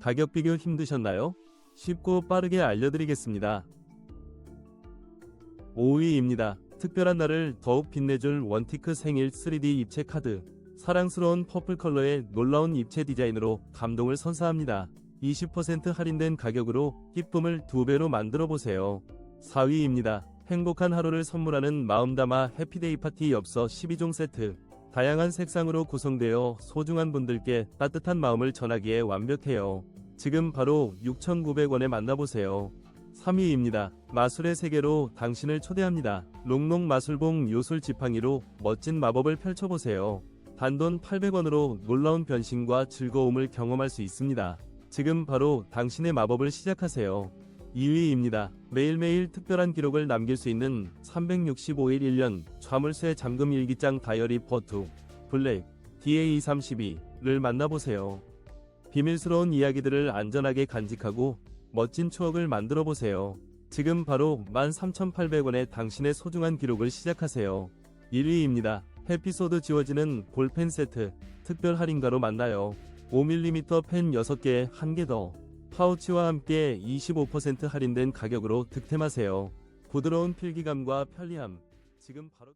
가격 비교 힘드셨나요? 쉽고 빠르게 알려드리겠습니다. 5위입니다. 특별한 날을 더욱 빛내줄 원티크 생일 3D 입체 카드. 사랑스러운 퍼플 컬러의 놀라운 입체 디자인으로 감동을 선사합니다. 20% 할인된 가격으로 기쁨을 두 배로 만들어 보세요. 4위입니다. 행복한 하루를 선물하는 마음 담아 해피데이 파티 엽서 12종 세트. 다양한 색상으로 구성되어 소중한 분들께 따뜻한 마음을 전하기에 완벽해요. 지금 바로 6,900원에 만나보세요. 3위입니다. 마술의 세계로 당신을 초대합니다. 롱롱 마술봉 요술 지팡이로 멋진 마법을 펼쳐보세요. 단돈 800원으로 놀라운 변신과 즐거움을 경험할 수 있습니다. 지금 바로 당신의 마법을 시작하세요. 2위입니다. 매일매일 특별한 기록을 남길 수 있는 365일 1년 좌물쇠 잠금 일기장 다이어리 버투 블랙 DA32를 만나보세요. 비밀스러운 이야기들을 안전하게 간직하고 멋진 추억을 만들어 보세요. 지금 바로 13,800원에 당신의 소중한 기록을 시작하세요. 1위입니다. 에피소드 지워지는 볼펜 세트 특별 할인가로 만나요. 5mm 펜 6개에 1개 더. 파우치와 함께 25% 할인된 가격으로 득템하세요. 부드러운 필기감과 편리함. 지금 바로